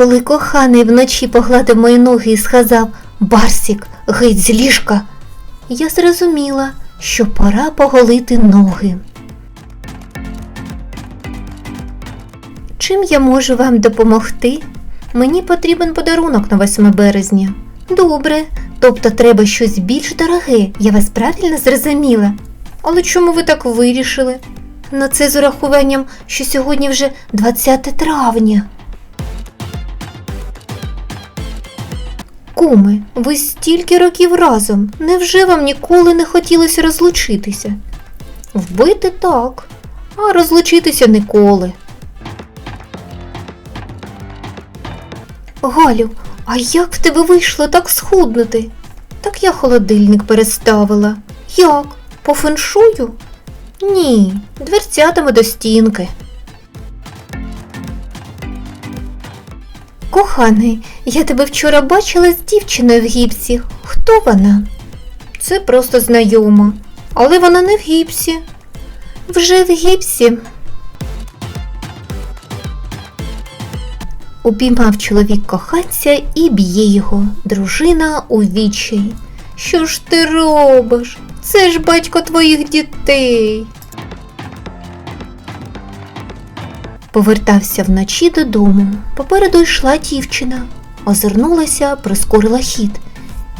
Коли коханий вночі погладив мої ноги і сказав Барсік, геть з ліжка, я зрозуміла, що пора поголити ноги. Чим я можу вам допомогти? Мені потрібен подарунок на 8 березня. Добре, тобто треба щось більш дороге, я вас правильно зрозуміла. Але чому ви так вирішили? Ну це з урахуванням, що сьогодні вже 20 травня. Куми, ви стільки років разом. Невже вам ніколи не хотілося розлучитися? Вбити так, а розлучитися ніколи. Галю, а як в тебе вийшло так схуднути? Так я холодильник переставила. Як? По феншую? Ні, дверцятами до стінки. Коханий, я тебе вчора бачила з дівчиною в гіпсі. Хто вона? Це просто знайома, але вона не в гіпсі. Вже в гіпсі. Упіймав чоловік коханця і б'є його. Дружина у відчаї. Що ж ти робиш? Це ж батько твоїх дітей. Повертався вночі додому. Попереду йшла дівчина. Озирнулася, прискорила хід.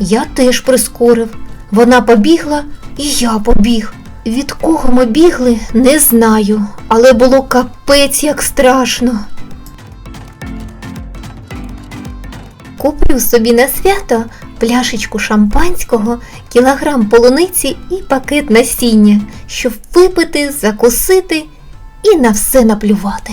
Я теж прискорив. Вона побігла, і я побіг. Від кого ми бігли, не знаю, але було капець як страшно. Куплю собі на свято пляшечку шампанського, кілограм полуниці і пакет насіння, щоб випити, закусити і на все наплювати.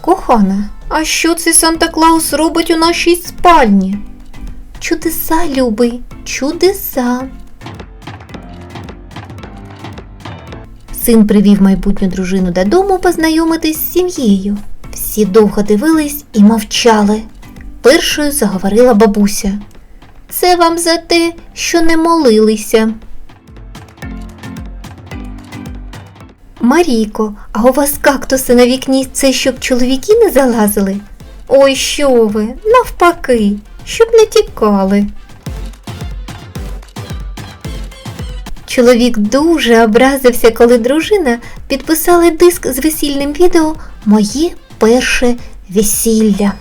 Кохана, а що цей Санта Клаус робить у нашій спальні? Чудеса, любий, чудеса. Син привів майбутню дружину додому познайомитись з сім'єю. Всі довго дивились і мовчали. Першою заговорила бабуся. Це вам за те, що не молилися. Марійко, а у вас кактуси на вікні це щоб чоловіки не залазили? Ой, що ви, навпаки, щоб не тікали. Чоловік дуже образився, коли дружина підписала диск з весільним відео Моє перше весілля.